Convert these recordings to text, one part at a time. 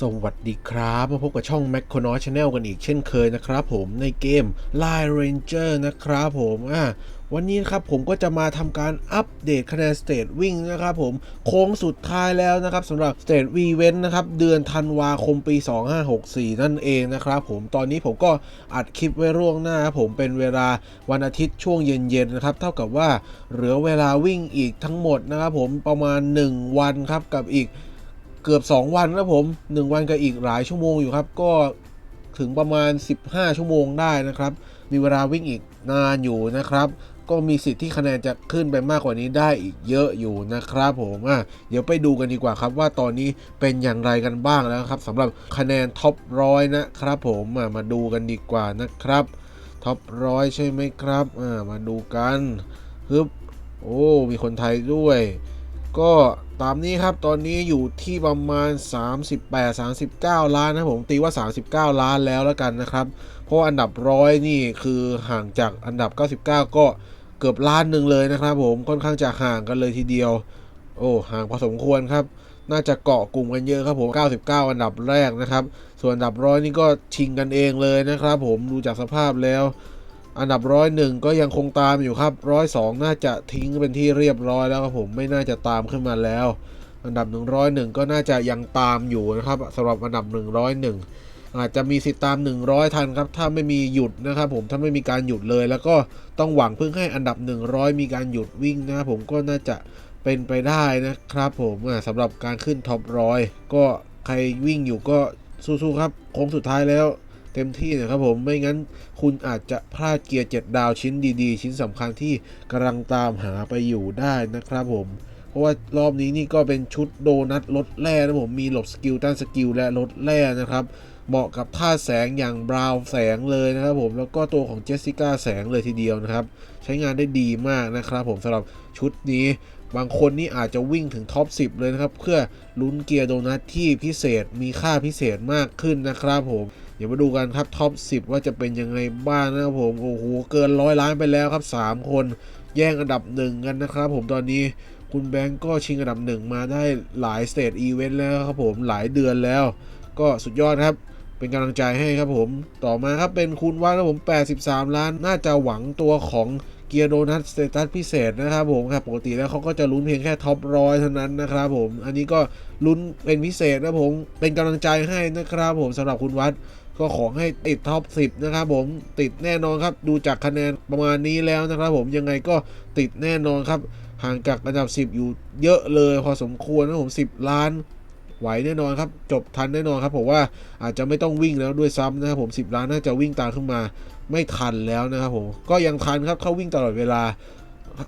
สวัสดีครับ มาพบกับช่อง m a c c o n o Channel กันอีกเช่นเคยนะครับผมในเกม Line Ranger นะครับผมอะวันนี้นะครับผมก็จะมาทำการอัปเดตคะแนนสเตทวิ่งนะครับผมโค้งสุดท้ายแล้วนะครับสำหรับสเตทวีเวนนะครับเดือนธันวาคมปี 2564 นั่นเองนะครับผมตอนนี้ผมก็อัดคลิปไว้ร่วงหน้าผมเป็นเวลาวันอาทิตย์ช่วงเย็นๆนะครับเท่ากับว่าเหลือเวลาวิ่งอีกทั้งหมดนะครับผมประมาณ 1 วันครับกับอีก เกือบ 2 วันครับผม 1 วันกับอีกหลายชั่วโมงอยู่ครับ ก็ถึงประมาณ 15 ชั่วโมงได้นะครับ มีเวลาวิ่งอีกนานอยู่นะครับ ก็มีสิทธิ์ที่คะแนนจะขึ้นไปมากกว่านี้ได้อีกเยอะอยู่นะครับผมอะเดี๋ยวไปดูกันดีกว่าครับว่าตอนนี้เป็นอย่างไรกันบ้างแล้วครับสำหรับคะแนนท็อปร้อยนะครับผมอะมาดูกันดีกว่านะครับท็อปร้อยใช่ไหมครับอ่ามาดูกันฮึบโอ้ มีคนไทยด้วย ก็ตามนี้ครับตอนนี้อยู่ที่ประมาณ 38-39 ล้านนะผมตีว่า 39 ล้านแล้วแล้วกันนะครับ เพราะอันดับร้อยนี่คือห่างจากอันดับ 99 ก็เกือบล้านหนึ่งเลยนะครับ ผมค่อนข้างจะห่างกันเลยทีเดียว โอ้ห่างพอสมควรครับ น่าจะเกาะกลุ่มกันเยอะครับผม 99 อันดับแรกนะครับ ส่วนอันดับร้อยนี่ก็ชิงกันเองเลยนะครับ ผมดูจากสภาพแล้ว อันดับร้อยหนึ่งก็ยังคงตามอยู่ครับร้อยสองน่าจะทิ้งเป็นที่เรียบร้อยแล้วครับผมไม่น่าจะตามขึ้นมาแล้ว อันดับ 101 ก็น่าจะยังตามอยู่นะครับสำหรับอันดับ 101 อาจจะมีสิทธิ์ตาม 100 ทันครับ ถ้าไม่มีหยุดนะครับผมถ้าไม่มีการหยุดเลย แล้วก็ต้องหวังเพิ่งให้อันดับ 100 มีการหยุดวิ่งนะครับผมก็น่าจะเป็นไปได้นะครับผมสำหรับการขึ้นท็อปร้อยก็ใครวิ่งอยู่ก็สู้ๆครับโค้งสุดท้ายแล้ว เต็มที่นะครับผมไม่งั้นคุณอาจจะพลาดเกียร์ 7 ดาวชิ้นดีๆ ชิ้นสำคัญที่กำลังตามหาไปอยู่ได้นะครับผมเพราะว่ารอบนี้นี่ก็เป็นชุดโดนัทลดแร่นะผมมีหลบสกิลต้านสกิลและลดแร่นะครับเหมาะกับท่าแสงอย่างบราว์แสงเลยนะครับผมแล้วก็ตัวของเจสสิก้าแสงเลยทีเดียวนะครับ ใช้งานได้ดีมากนะครับผมสำหรับชุดนี้ บางคนนี่อาจจะวิ่งถึงท็อป 10 เลยนะครับ เพื่อลุ้นเกียร์โดนัทที่พิเศษมีค่าพิเศษมากขึ้นนะครับผมเดี๋ยวมาดูกันครับท็อป 10 ว่าจะเป็นยังไงบ้างนะครับผมโอ้โหเกินร้อยล้านไปแล้วครับ 3 คนแย่งอันดับหนึ่งกันนะครับผมตอนนี้คุณแบงก์ก็ชิงอันดับหนึ่งมาได้หลายสเตทอีเวนต์แล้วครับผมหลายเดือนแล้ว ก็สุดยอดครับเป็นกำลังใจให้ครับผม ต่อมาครับเป็นคุณว่าครับผม 83 ล้าน น่าจะหวังตัวของ เกียร์โดนัทสเตตัสพิเศษนะครับผมครับปกติแล้วเขาก็จะลุ้นเพียงแค่ท็อปร้อยเท่านั้นนะครับผม อันนี้ก็ลุ้นเป็นพิเศษนะผมเป็นกำลังใจให้นะครับผมสำหรับคุณวัดก็ขอให้ติดท็อป 10 นะครับผมติดแน่นอนครับ ดูจากคะแนนประมาณนี้แล้วนะครับ ผมยังไงก็ติดแน่นอนครับ ห่างจากอันดับ 10 อยู่เยอะเลย พอสมควรนะผม 10 ล้าน ไหวแน่นอนครับ จบทันแน่นอนครับผมว่าอาจจะไม่ต้องวิ่งแล้วด้วยซ้ำนะครับผม 10 ล้านน่าจะวิ่งตามขึ้นมา ไม่ทันแล้วนะครับผมก็ยังทันครับเขาวิ่งตลอดเวลา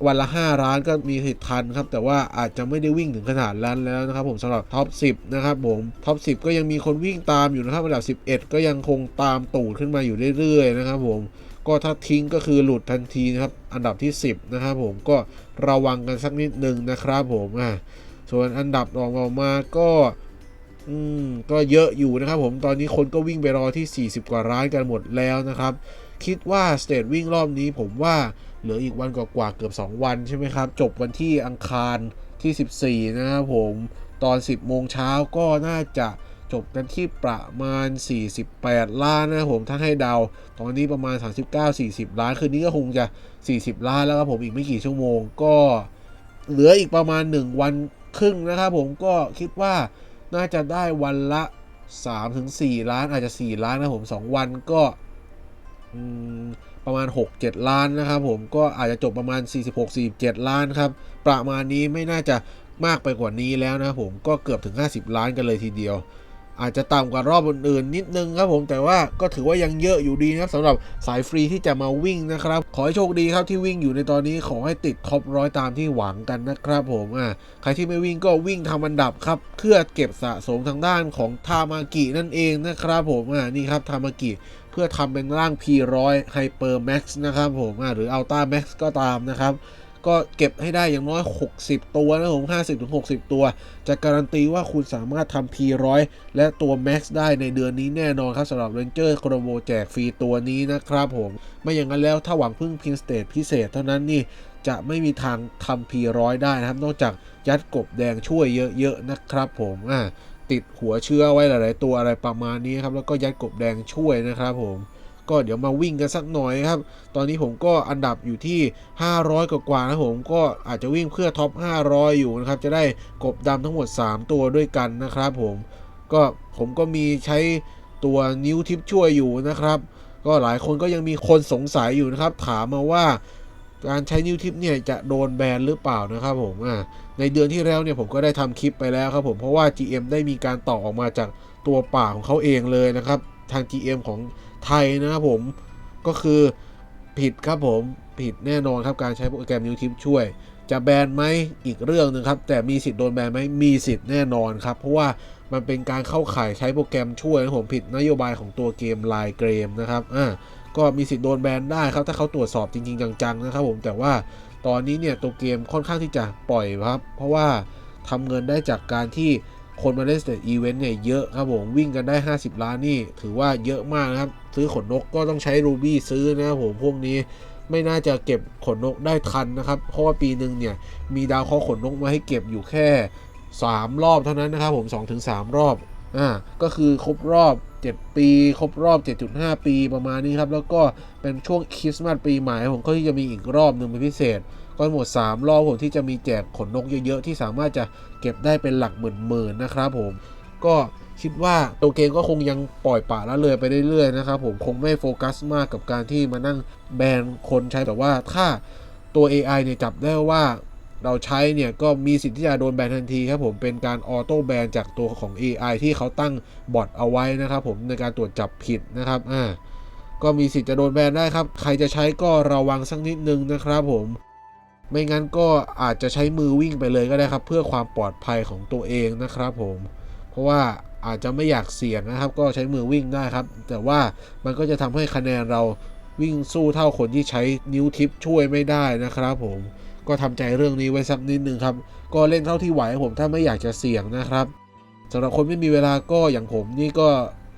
วันละ5ล้านก็มีสิทธิ์ทันครับ แต่ว่าอาจจะไม่ได้วิ่งถึงขนาดนั้นแล้วนะครับ ผมสำหรับท็อป 10 นะครับผมท็อป 10 ก็ยังมีคนวิ่งตามอยู่นะครับอันดับ 11 ก็ยังคงตามตูดขึ้นมาอยู่เรื่อยๆนะครับผมก็ถ้าทิ้งก็คือหลุดทันทีนะครับ อันดับที่ 10 นะครับผมก็ระวังกันสักนิดนึงนะครับผมอะส่วนอันดับรองออกมาก็อืมก็เยอะอยู่นะครับผมตอนนี้คนก็วิ่งไปรอที่ 40 กว่าร้านกันหมดแล้วนะครับ คิดว่าสเตทวิ่งรอบนี้ผมว่าเหลืออีกวันกว่าๆเกือบ 2 วันใช่ไหมครับ จบวันที่อังคารที่ 14 นะครับผม ตอน 10 โมงเช้าก็น่าจะจบกันที่ประมาณ 48 ล้านนะผมถ้าให้เดา ตอนนี้ประมาณ 39-40 ล้าน คืนนี้ก็คงจะ 40 ล้านแล้วครับผมอีกไม่กี่ชั่วโมงก็ เหลืออีกประมาณ 1 วันครึ่งนะครับผมก็คิดว่าน่าจะได้วันละ 3-4 ล้านอาจจะ 4 ล้านนะผม 2 วันก็ ประมาณ 6-7 ล้านนะครับผมก็อาจจะจบประมาณ 46-47 ล้านครับ ประมาณนี้ไม่น่าจะมากไปกว่านี้แล้วนะครับผมก็เกือบถึง 50 ล้านกันเลยทีเดียว อาจจะต่ำกว่ารอบอื่นๆนิดนึงครับผมแต่ว่าก็ถือว่ายังเยอะอยู่ดีนะครับสำหรับสายฟรีที่จะมาวิ่งนะครับ ขอให้โชคดีครับที่วิ่งอยู่ในตอนนี้ขอให้ติดท็อปร้อยตามที่หวังกันนะครับผมอะใครที่ไม่วิ่งก็วิ่งทำอันดับครับเพื่อเก็บสะสมทางด้านของทามากินั่นเองนะครับผมอะนี่ครับทามากิเพื่อทำเป็นร่าง P100 Hyper Max นะครับผมอะหรือ Ultra Max ก็ตามนะครับ ก็เก็บให้ได้อย่างน้อย 60 ตัวนะผม50-60 ตัว จะการันตีว่าคุณสามารถทำ P100 และตัว Max ได้ในเดือนนี้แน่นอนครับสำหรับ Ranger โครโมแจกฟรีตัวนี้นะครับผม ไม่อย่างนั้นแล้วถ้าหวังพึ่งพินสเตทพิเศษเท่านั้นนี่จะไม่มีทางทำ P100 ได้นะครับ นอกจากยัดกบแดงช่วยเยอะๆนะครับผมอะติดหัวเชื้อไว้หลาย ๆ ตัวอะไรประมาณนี้ครับแล้วก็ยัดกบแดงช่วยนะครับผม ก็เดี๋ยวมาวิ่งกันสักหน่อยครับ ตอนนี้ผมก็อันดับอยู่ที่ 500 กว่าๆนะผมก็อาจจะวิ่งเพื่อท็อป 500 อยู่นะครับ จะได้กบดำทั้งหมด 3 ตัวด้วยกันนะครับผมก็ผมก็มีใช้ตัวนิ้วทิปช่วยอยู่นะครับ ก็หลายคนก็ยังมีคนสงสัยอยู่นะครับ ถามมาว่าการใช้นิ้วทิปเนี่ยจะโดนแบนหรือเปล่านะครับผมในเดือนที่แล้วเนี่ยผมก็ได้ทำคลิปไปแล้วครับผมเพราะว่า GM ได้มีการต่อออกมาจากตัวป่าของเขาเองเลยนะครับ ทาง GM ของ ไทยนะครับผมก็คือผิดครับผมผิดแน่นอนครับการใช้โปรแกรมนิ้วทิปช่วย จะแบนไหมอีกเรื่องหนึ่งครับ แต่มีสิทธิ์โดนแบนไหมมีสิทธิ์แน่นอนครับ เพราะว่ามันเป็นการเข้าข่ายใช้โปรแกรมช่วยนะผมผิดนโยบายของตัวเกมไลน์เกมนะครับอ่าก็มีสิทธิ์โดนแบนได้ครับ ถ้าเขาตรวจสอบจริง ๆ จังๆนะครับผมแต่ว่าตอนนี้เนี่ยตัวเกมค่อนข้างที่จะปล่อยครับ เพราะว่าทำเงินได้จากการที่ คนมาเล่นสเตจอีเวนต์เนี่ยเยอะครับผมวิ่งกันได้ 50 ล้านนี่ ถือว่าเยอะมากนะครับ ซื้อขนนกก็ต้องใช้รูบี้ซื้อนะครับผมพวกนี้ไม่น่าจะเก็บขนนกได้ทันนะครับ เพราะว่าปีหนึ่งเนี่ย มีดาวเคราะห์ขนนกมาให้เก็บอยู่แค่ 3 รอบเท่านั้นนะครับผม 2-3 รอบ อ่าก็คือครบรอบ 7 ปี ครบรอบ 7.5 ปีประมาณนี้ครับ แล้วก็เป็นช่วงคริสต์มาสปีใหม่ผมก็ที่จะมีอีกรอบหนึ่งเป็นพิเศษ ก็หมด 3 รอบผมที่จะมีแจกขนนกเยอะๆ ที่สามารถจะเก็บได้เป็นหลักหมื่นๆนะครับผมก็คิดว่าตัวเกมก็คงยังปล่อยปะละเลยไปเรื่อยๆนะครับผมคงไม่โฟกัสมากกับการที่มานั่งแบนคนใช้แต่ว่าถ้าตัว AI เนี่ยจับได้ว่า เราใช้เนี่ยก็มีสิทธิ์ที่จะโดนแบนทันทีครับผมเป็นการออโต้แบนจากตัวของ AI ที่เขาตั้งบอทเอาไว้นะครับผมในการตรวจจับผิดนะครับอ่าก็มีสิทธิ์จะโดนแบนได้ครับ ใครจะใช้ก็ระวังสักนิดนึงนะครับผม ไม่งั้นก็อาจจะใช้มือวิ่งไปเลยก็ได้ครับ เพื่อความปลอดภัยของตัวเองนะครับผม เพราะว่าอาจจะไม่อยากเสี่ยงนะครับ ก็ใช้มือวิ่งได้ครับ แต่ว่ามันก็จะทำให้คะแนนเราวิ่งสู้เท่าคนที่ใช้นิ้วทิปช่วยไม่ได้นะครับผม ก็ทำใจเรื่องนี้ไว้สักนิดนึงครับ ก็เล่นเท่าที่ไหวผมถ้าไม่อยากจะเสี่ยงนะครับสำหรับคนไม่มีเวลาก็อย่างผมนี่ก็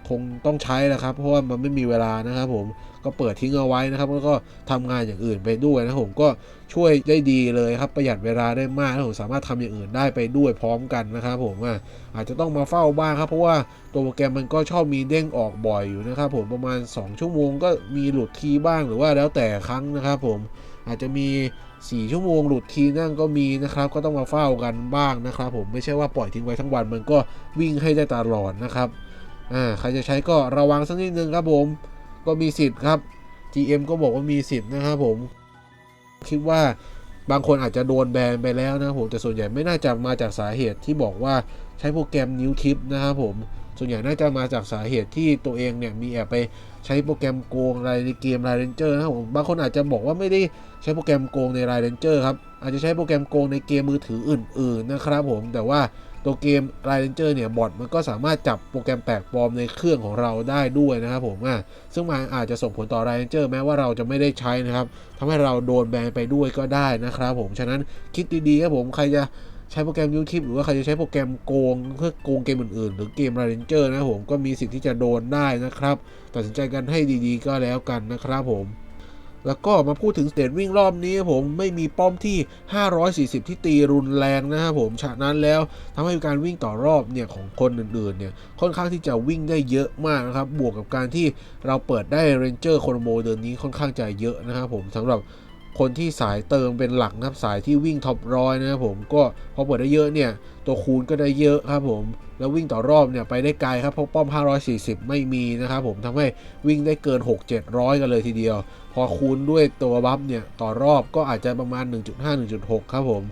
คงต้องใช้แหละครับ เพราะว่ามันไม่มีเวลานะครับ ผมก็เปิดทิ้งเอาไว้นะครับ แล้วก็ทำงานอย่างอื่นไปด้วยนะผมก็ช่วยได้ดีเลยครับประหยัดเวลาได้มากแล้วผมสามารถทำอย่างอื่นได้ไปด้วยพร้อมกันนะครับ ผมอะอาจจะต้องมาเฝ้าบ้างครับ เพราะว่าตัวโปรแกรมมันก็ชอบมีเด้งออกบ่อยอยู่นะครับ ผมประมาณ 2 ชั่วโมงก็มีหลุดทีบ้างหรือว่าแล้วแต่ครั้งนะครับ ผมอาจจะมี 4 ชั่วโมงหลุดทีนั่งก็มีนะครับ ก็ต้องมาเฝ้ากันบ้างนะครับ ผมไม่ใช่ว่าปล่อยทิ้งไว้ทั้งวันมันก็วิ่งให้ได้ตลอดนะครับอ่าใครจะใช้ก็ระวังสักนิดนึงครับผมก็มีสิทธิ์ครับ GM ก็บอกว่ามีสิทธิ์นะครับผมคิดว่าบางคนอาจจะโดนแบนไปแล้วนะผมแต่ส่วนใหญ่ไม่น่าจะมาจากสาเหตุที่บอกว่าใช้โปรแกรมนิ้วทิปนะครับผม ส่วนใหญ่น่าจะมาจากสาเหตุที่ตัวเองเนี่ยมีแอบไปใช้โปรแกรมโกงอะไรในเกม r ายเรนเจอร์นะครับผมบางคนอาจจะบอกว่าไม่ได้ใช้โปรแกรมโกงใน r ายเรนเจอร์ครับอาจจะใช้โปรแกรมโกงในเกมมือถืออื่น ๆ นะครับผมแต่ว่าตัวเกม r ายเรนเจอร์เนี่ยบอทมันก็สามารถจับโปรแกรมแปลกปลอมในเครื่องของเราได้ด้วยนะครับผมอะซึ่งมันอาจจะส่งผลต่อ r ายเรนเจอร์แม้ว่าเราจะไม่ได้ใช้นะครับทำให้เราโดนแบนไปด้วยก็ได้นะครับผมฉะนั้นคิดดีๆครับผมใครจะ ใช้โปรแกรม YouTube หรือว่าใครจะใช้โปรแกรมโกงเพื่อโกงเกมอื่นๆ หรือเกม r ายเรนเจอร์นะผมก็มีสิทธิ์ที่จะโดนได้นะครับ ตัดสินใจกันให้ดีๆก็แล้วกันนะครับผมแล้วก็มาพูดถึงสเตจวิ่งรอบนี้ผมไม่มีป้อมที่ 540 ที่ตีรุนแรงนะครับผมฉะนั้นแล้วทำให้การวิ่งต่อรอบเนี่ยของคนอื่นๆเนี่ยค่อนข้างที่จะวิ่งได้เยอะมากนะครับ บวกกับการที่เราเปิดได้เรนเจอร์โคโนโมเดือนนี้ค่อนข้างจะเยอะนะครับผมสำหรับ คนที่สายเติมเป็นหลักนะครับสายที่วิ่งท็อปร้อยนะครับผมก็พอเปิดได้เยอะเนี่ย ตัวคูณก็ได้เยอะครับผม แล้ววิ่งต่อรอบเนี่ยไปได้ไกลครับเพราะป้อม 540 ไม่มีนะครับผมทำให้วิ่งได้เกิน 6 700 กันเลยทีเดียว พอคูณด้วยตัวบัฟเนี่ยต่อรอบก็อาจจะประมาณ 1.5 1.6 ครับผม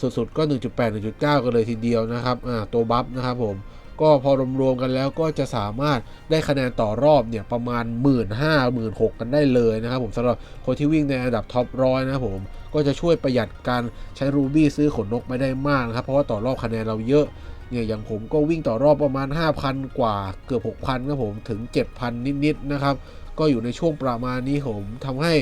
สุดๆก็ 1.8 1.9 กันเลยทีเดียวนะครับอ่าตัวบัฟนะครับผม ก็พอรวมๆกันแล้วก็จะสามารถได้คะแนนต่อรอบเนี่ยประมาณ 1 5 0 0 0 1 6 0 0กันได้เลยนะครับผมสำหรับคนที่วิ่งในอันดับท็อปร้อยนะครับผมก็จะช่วยประหยัดการใช้รูบี้ซื้อขนนกไม่ได้มากนะครับ เพราะว่าต่อรอบคะแนนเราเยอะเนี่ยอย่างผมก็วิ่งต่อรอบประมาณ 5,000 กว่าเกือบ 6,000ครับผมถึง 7,000 นิดๆนะครับ ก็อยู่ในช่วงประมาณนี้ผมทำให้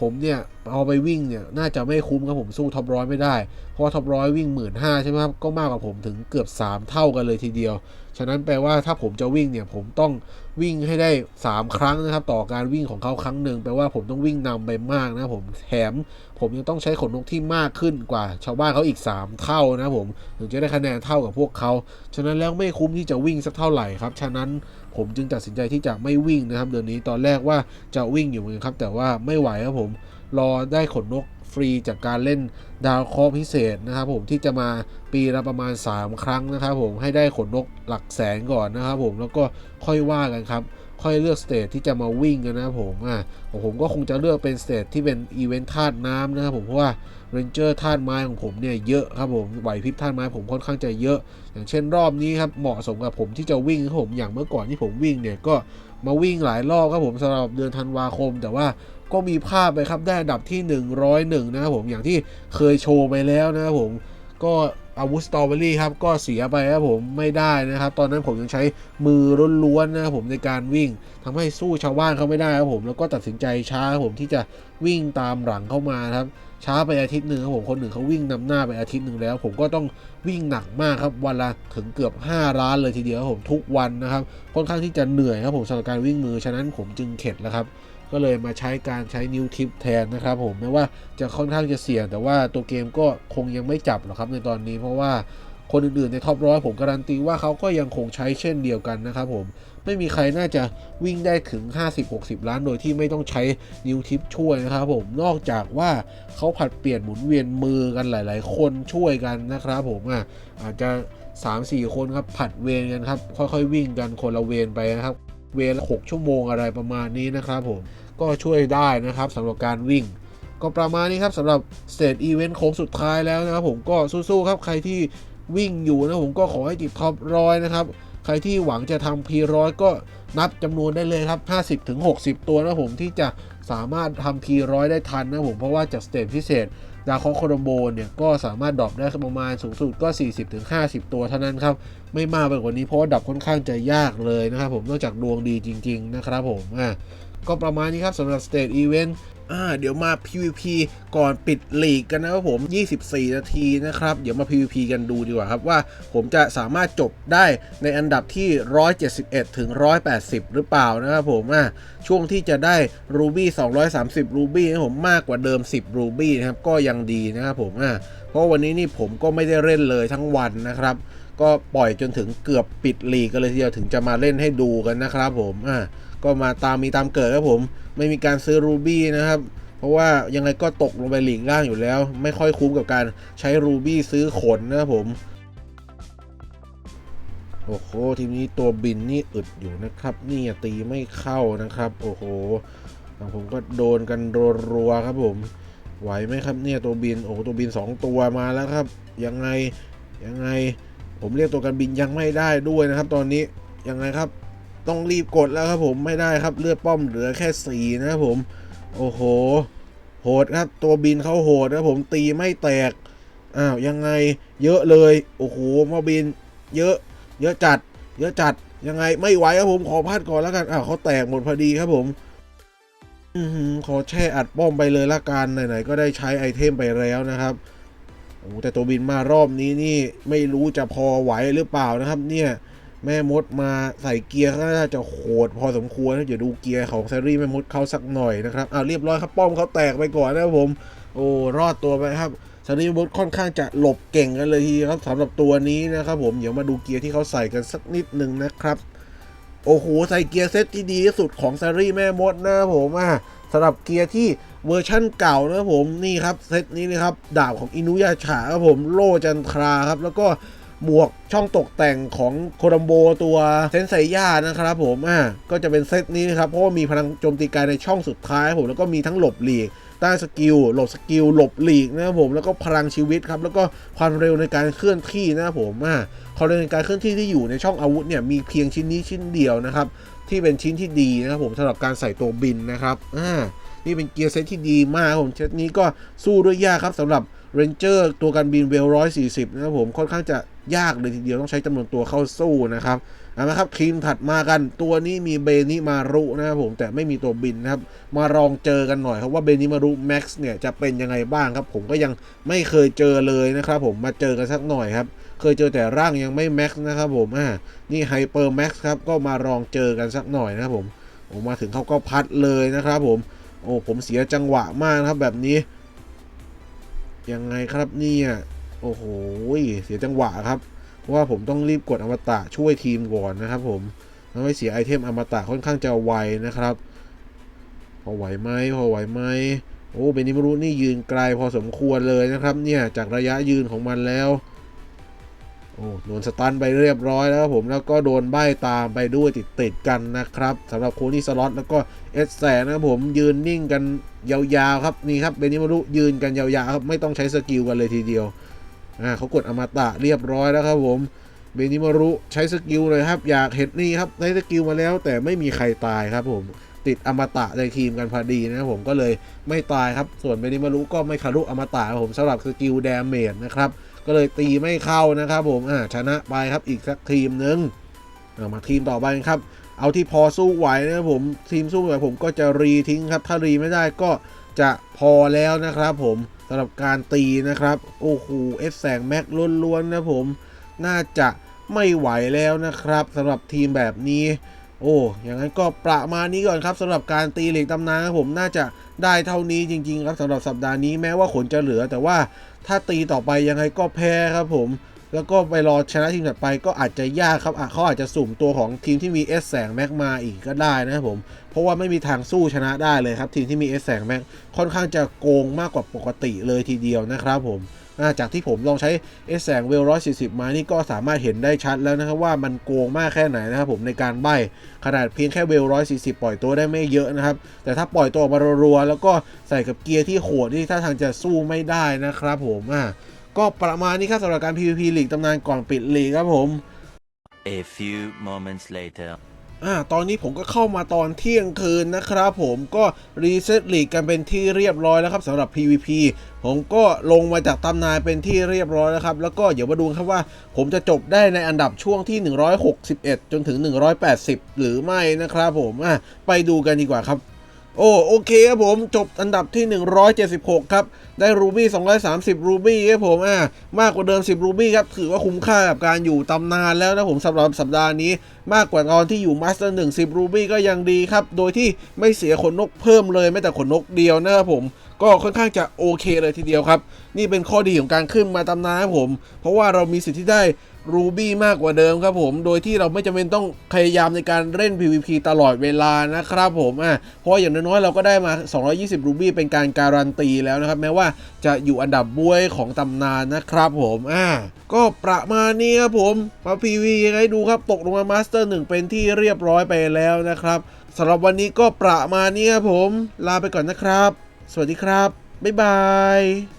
ผมเนี่ยเอาไปวิ่งเนี่ยน่าจะไม่คุ้มครับผมสู้ท็อปร้อยไม่ได้ เพราะว่าท็อปร้อยวิ่งหมื่นห้าใช่ไหมครับก็มากกว่าผมถึงเกือบ 3 เท่ากันเลยทีเดียว ฉะนั้นแปลว่าถ้าผมจะวิ่งเนี่ยผมต้องวิ่งให้ได้ 3 ครั้งนะครับ ต่อการวิ่งของเขาครั้งหนึ่งแปลว่าผมต้องวิ่งนำไปมากนะผมแถม ผมยังต้องใช้ขนนกที่มากขึ้นกว่า ชาวบ้านเขาอีก 3 เท่านะผมถึงจะได้คะแนนเท่ากับพวกเขาฉะนั้นแล้วไม่คุ้มที่จะวิ่งสักเท่าไหร่ครับ ฉะนั้น ผมจึงตัดสินใจที่จะไม่วิ่งนะครับ เดือนนี้ตอนแรกว่าจะวิ่งอยู่เหมือนกันครับ แต่ว่าไม่ไหวครับผมรอได้ขนนกฟรีจากการเล่นดาวคราะห์พิเศษนะครับผมที่จะมาปีละประมาณ 3 ครั้งนะครับผมให้ได้ขนนกหลักแสนก่อนนะครับผมแล้วก็ค่อยว่ากันครับค่อยเลือกสเตจที่จะมาวิ่งกันนะครับผมอะผมก็คงจะเลือกเป็นสเตจที่เป็นอีเวนต์ธาตุน้ำนะครับผมเพราะว่า เรนเจอร์ธาตุไม้ของผมเนี่ยเยอะครับผมไหวพริบธาตุไม้ผมค่อนข้างจะเยอะ อย่างเช่นรอบนี้ครับเหมาะสมกับผมที่จะวิ่งครับผมอย่างเมื่อก่อนที่ผมวิ่งเนี่ยก็มาวิ่งหลายรอบครับผมสำหรับเดือนธันวาคม แต่ว่าก็มีภาพไปครับได้อันดับที่ 101 นะครับผมอย่างที่เคยโชว์ไปแล้วนะครับผมก็อาวุธสตรอเบอรี่ครับก็เสียไปครับผมไม่ได้นะครับ ตอนนั้นผมยังใช้มือล้วนๆนะครับผมในการวิ่งทำให้สู้ชาวบ้านเขาไม่ได้ครับผมแล้วก็ตัดสินใจช้าครับผมที่จะวิ่งตามหลังเข้ามาครับ ช้าไปอาทิตย์หนึ่งครับผมคนหนึ่งเขาวิ่งนำหน้าไปอาทิตย์หนึ่งแล้ว ผมก็ต้องวิ่งหนักมากครับวันละถึงเกือบ 5 ล้านเลยทีเดียวครับผมทุกวันนะครับค่อนข้างที่จะเหนื่อยครับผมสำหรับการวิ่งมือฉะนั้นผมจึงเข็ดแล้วครับก็เลยมาใช้การใช้นิ้วทิปแทนนะครับผมแม้ว่าจะค่อนข้างจะเสี่ยงแต่ว่าตัวเกมก็คงยังไม่จับหรอกครับในตอนนี้เพราะว่า คนอื่นๆในท็อปร้อยผมการันตีว่าเขาก็ยังคงใช้เช่นเดียวกันนะครับผม ไม่มีใครน่าจะวิ่งได้ถึง 50-60 ล้านโดยที่ไม่ต้องใช้นิ้วทิปช่วยนะครับผมนอกจากว่าเขาผัดเปลี่ยนหมุนเวียนมือกันหลาย ๆ คนช่วยกันนะครับผมอะอาจจะ 3-4 คนครับผัดเวรกันครับ ค่อยๆ วิ่งกันคนละเวรไปนะครับ เวลา6ชั่วโมงอะไรประมาณนี้นะครับผมก็ช่วยได้นะครับสำหรับการวิ่งก็ประมาณนี้ครับสำหรับสเตจอีเวนต์โค้งสุดท้ายแล้วนะครับผมก็สู้ๆครับใครที่ วิ่งอยู่นะผมก็ขอให้ติดท็อปร้อยนะครับ ใครที่หวังจะทำพีร้อยก็นับจำนวนได้เลยครับ 50-60 ตัวนะผมที่จะสามารถทำพีร้อยได้ทันนะผมเพราะว่าจากสเตจพิเศษดาวคราะห์โคโดโบเนี่ยก็สามารถดรอปได้ประมาณสูงสุดก็ 40-50 ตัวเท่านั้นครับ ไม่มากไปกว่านี้เพราะว่าดับค่อนข้างจะยากเลยนะครับผมนอกจากดวงดีจริง ๆ นะครับผมอะก็ประมาณนี้ครับสำหรับ State Event อ่าเดี๋ยวมา PVP ก่อนปิดลีกกันนะครับผม 24 นาทีนะครับ เดี๋ยวมา PVP กันดูดีกว่าครับว่าผมจะสามารถจบได้ในอันดับที่ 171 ถึง 180 หรือเปล่านะครับผมอะช่วงที่จะได้ Ruby 230 Ruby นะผมมากกว่าเดิม 10 Ruby นะครับ ก็ยังดีนะครับผมอะเพราะวันนี้นี่ผมก็ไม่ได้เล่นเลยทั้งวันนะครับ ก็ปล่อยจนถึงเกือบปิดลีกกันเลยทีเดียวถึงจะมาเล่นให้ดูกันนะครับผมอะ ก็มาตามมีตามเกิดครับผม ไม่มีการซื้อรูบี้นะครับ เพราะว่ายังไงก็ตกลงไปหลีกล่างอยู่แล้ว ไม่ค่อยคุ้มกับการใช้รูบี้ซื้อขนนะครับผม โอ้โห ทีมนี้ตัวบินนี่อึดอยู่นะครับ นี่ตีไม่เข้านะครับ โอ้โหทางผมก็โดนกันรัวๆครับผม ไหวไหมครับเนี่ยตัวบิน โอ้โหตัวบิน 2 ตัวมาแล้วครับ ยังไง ยังไง ผมเรียกตัวกันบินยังไม่ได้ด้วยนะครับ ตอนนี้ ยังไงครับ ต้องรีบกดแล้วครับผมไม่ได้ครับเลือดป้อมเหลือแค่สี่นะครับผม โอ้โห โหดครับ ตัวบินเขาโหดนะผมตีไม่แตกอ้าวยังไงเยอะเลย โอ้โหมาบิน เยอะ เยอะจัด เยอะจัดยังไงไม่ไหวครับผมขอพัดก่อนแล้วกันอ้าวเขาแตกหมดพอดีครับผมอือหือขอแช่อัดป้อมไปเลยละกันไหนๆก็ได้ใช้ไอเทมไปแล้วนะครับโอ้แต่ตัวบินมารอบนี้นี่ไม่รู้จะพอไหวหรือเปล่านะครับ เนี่ย แม่มดมาใส่เกียร์ก็น่าจะโหดพอสมควรนะเดี๋ยวดูเกียร์ของแซรี่แม่มดเขาสักหน่อยนะครับอ่าเรียบร้อยครับป้อมเขาแตกไปก่อนนะครับผม โอ้รอดตัวไปครับแซรี่แม่มดค่อนข้างจะหลบเก่งกันเลยทีครับสำหรับตัวนี้นะครับผมเดี๋ยวมาดูเกียร์ที่เขาใส่กันสักนิดหนึ่งนะครับโอ้โหใส่เกียร์เซตที่ดีที่สุดของแซรี่แม่มดนะครับผมอะสำหรับเกียร์ที่เวอร์ชั่นเก่านะครับผมนี่ครับเซตนี้นะครับดาบของอินุยาฉาครับผมโลจันทราครับแล้วก็ หมวกช่องตกแต่งของโคดัมโบตัวเซนไซย่านะครับผมอ่าก็จะเป็นเซตนี้นะครับ เพราะว่ามีพลังโจมตีกายในช่องสุดท้ายผมแล้วก็มีทั้งหลบหลีกต้านสกิล หลบสกิล หลบหลีกนะครับผมแล้วก็พลังชีวิตครับ แล้วก็ความเร็วในการเคลื่อนที่นะครับผมอ่าความเร็วในการเคลื่อนที่ที่อยู่ในช่องอาวุธเนี่ยมีเพียงชิ้นนี้ชิ้นเดียวนะครับที่เป็นชิ้นที่ดีนะครับผมสำหรับการใส่ตัวบินนะครับอ่านี่เป็นเกียร์เซตที่ดีมากครับผมเซตนี้ก็สู้ด้วยยากครับสำหรับเรนเจอร์ตัวการบินเวลร้อยสี่สิบนะครับผมค่อนข้างจะ ยากเลยทีเดียวต้องใช้จำนวนตัวเข้าสู้นะครับเอาละครับทีมถัดมากันตัวนี้มีเบนิมารุนะครับผมแต่ไม่มีตัวบินนะครับมาลองเจอกันหน่อยครับว่าเบนิมารุแม็กซ์เนี่ยจะเป็นยังไงบ้างครับผมก็ยังไม่เคยเจอเลยนะครับผมมาเจอกันสักหน่อยครับเคยเจอแต่ร่างยังไม่แม็กซ์นะครับผมอ่านี่ไฮเปอร์แม็กซ์ครับก็มาลองเจอกันสักหน่อยนะครับผมโอ้มาถึงเขาก็พัดเลยนะครับผมโอ้ผมเสียจังหวะมากครับแบบนี้ยังไงครับเนี่ย อ้โหเสียจังหวะครับเพราะว่าผมต้องรีบกดอมตะช่วยทีมก่อนนะครับ ผมทำให้เสียไอเทมอมตะค่อนข้างจะไวนะครับ พอไหวไหมพอไหวไหมโอ้เบนิมารุนี่ยืนไกลพอสมควรเลยนะครับ เนี่ยจากระยะยืนของมันแล้วโอ้โดนสตันไปเรียบร้อยแล้วครับผมแล้วก็โดนใบตามไปด้วยติดติดกันนะครับสำหรับโคนี่สล็อตแล้วก็เอสแสนะครับผมยืนนิ่งกันยาวๆครับนี่ครับเบนิมารุยืนกันยาวๆครับไม่ต้องใช้สกิลกันเลยทีเดียว อ่าเขากดอมตะเรียบร้อยแล้วครับผมเบนิมารุใช้สกิลเลยครับ อยากเห็นนี่ครับใช้สกิลมาแล้ว แต่ไม่มีใครตายครับผมติดอมตะในทีมกันพอดีนะผมก็เลยไม่ตายครับส่วนเบนิมารุก็ไม่คารุอมตะครับผมสำหรับสกิลแดเมจนะครับก็เลยตีไม่เข้านะครับผมอ่าชนะไปครับอีกสักทีมหนึ่งเอามาทีมต่อไปครับ เอาที่พอสู้ไหวนะครับผมทีมสู้ไหวผมก็จะรีทิ้งครับ ถ้ารีไม่ได้ก็จะพอแล้วนะครับผม สำหรับการตีนะครับ โอ้โหเอสแสงแม็กล้วนๆนะผม น่าจะไม่ไหวแล้วนะครับสำหรับทีมแบบนี้ โอ้อย่างนั้นก็ประมาณนี้ก่อนครับสำหรับการตีเหล็กตำนานครับผมน่าจะได้เท่านี้จริง ๆ ครับสำหรับสัปดาห์นี้แม้ว่าขนจะเหลือ แต่ว่าถ้าตีต่อไปยังไงก็แพ้ครับผม แล้วก็ไปรอชนะทีมถัดไปก็อาจจะยากครับอะเขาอาจจะสุ่มตัวของทีมที่มีเอสแสงแม็กมาอีกก็ได้นะครับผม เพราะว่าไม่มีทางสู้ชนะได้เลยครับ ทีมที่มีเอสแสงแม็กค่อนข้างจะโกงมากกว่าปกติเลยทีเดียวนะครับผมาจากที่ผมลองใช้เอสแสงเวลร้อยสี่สิบมานี่ก็สามารถเห็นได้ชัดแล้วนะครับว่ามันโกงมากแค่ไหนนะครับผมในการใบขนาดเพียงแค่เวลร้อยสี่สิบปล่อยตัวได้ไม่เยอะนะครับ แต่ถ้าปล่อยตัวออกมารัวๆแล้วก็ใส่กับเกียร์ที่โหดที่ถ้าทางจะสู้ไม่ได้นะครับผมอ่า ก็ประมาณนี้ครับสำหรับการ PVP ลีกตำนานก่อนปิดลีกครับผม A few moments later. อ่าตอนนี้ผมก็เข้ามาตอนเที่ยงคืนนะครับผมก็รีเซ็ตลีกกันเป็นที่เรียบร้อยแล้วครับสำหรับ PVP ผมก็ลงมาจากตำนานเป็นที่เรียบร้อยแล้วครับแล้วก็เดี๋ยวมาดูครับว่า ผมจะจบได้ในอันดับช่วงที่ 161 จนถึง 180 หรือไม่นะครับผมอะไปดูกันดีกว่าครับ โอ้โอเคครับผมจบอันดับที่ 176 ครับ ได้รูบี้230 รูบี้ครับผมอ่ามากกว่าเดิม 10 รูบี้ครับถือว่าคุ้มค่ากับการอยู่ตำนานแล้วนะผมสำหรับสัปดาห์นี้ มากกว่าตอนที่อยู่มาสเตอร์1 10รูบี้ก็ยังดีครับ โดยที่ไม่เสียขนนกเพิ่มเลยแม้แต่ขนนกเดียวนะครับผมก็ค่อนข้างจะโอเคเลยทีเดียวครับ นี่เป็นข้อดีของการขึ้นมาตำนานครับผม เพราะว่าเรามีสิทธิ์ที่ได้ รูบี้มากกว่าเดิมครับผม โดยที่เราไม่จำเป็นต้องพยายามในการเล่น PVP ตลอดเวลานะครับผมอะเพราะอย่างน้อยๆเราก็ได้มา 220 รูบี้เป็นการการันตีแล้วนะครับ แม้ว่าจะอยู่อันดับบวยของตำนานนะครับผมอะก็ประมาณนี้ครับผมมา PV ให้ดูครับ ตกลงมามาสเตอร์หนึ่งเป็นที่เรียบร้อยไปแล้วนะครับสำหรับวันนี้ก็ประมาณนี้ครับผม ลาไปก่อนนะครับ สวัสดีครับ บ๊ายบาย